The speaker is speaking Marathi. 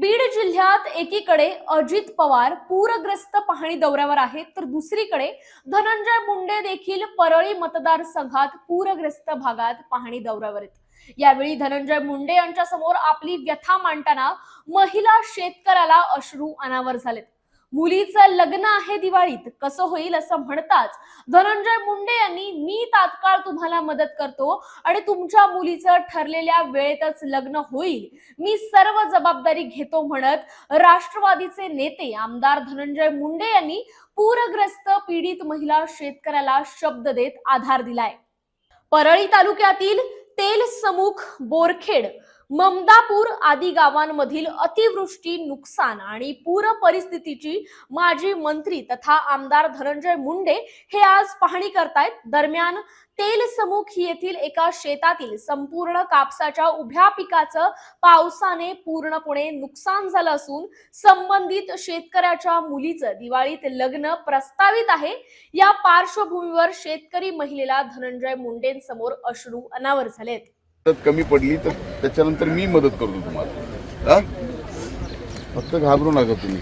बीड जिल्ह्यात एकीकडे अजित पवार पूरग्रस्त पाहणी दौऱ्यावर आहेत तर दुसरीकडे धनंजय मुंडे देखील परळी मतदारसंघात पूरग्रस्त भागात पाहणी दौऱ्यावर आहेत. यावेळी धनंजय मुंडे यांच्या समोर आपली व्यथा मांडताना महिला शेतकऱ्याला अश्रू अनावर झालेत. मुलीचं लग्न आहे दिवाळीत कसं होईल असं म्हणताच धनंजय मुंडे यांनी मी तात्काळ तुम्हाला मदत करतो आणि तुमच्या मुलीचं ठरलेल्या वेळेतच लग्न होईल. मी सर्व जबाबदारी घेतो म्हणत राष्ट्रवादीचे नेते आमदार धनंजय मुंडे यांनी पूरग्रस्त पीडित महिला शेतकऱ्याला शब्द देत आधार दिलाय. परळी तालुक्यातील तेल समुख बोरखेड ममदापूर आदी गावांमधील अतिवृष्टी नुकसान आणि पूर परिस्थितीची माजी मंत्री तथा आमदार धनंजय मुंडे हे आज पाहणी करतायत. दरम्यान तेल समुख येथील एका शेतातील संपूर्ण कापसाच्या उभ्या पिकाचं पावसाने पूर्णपणे नुकसान झालं असून संबंधित शेतकऱ्याच्या मुलीचं दिवाळीत लग्न प्रस्तावित आहे. या पार्श्वभूमीवर शेतकरी महिलेला धनंजय मुंडेंसमोर अश्रू अनावर झालेत. मदत कमी पडली तर त्याच्यानंतर मी मदत करतो तुम्हाला. फक्त घाबरू नका तुम्ही.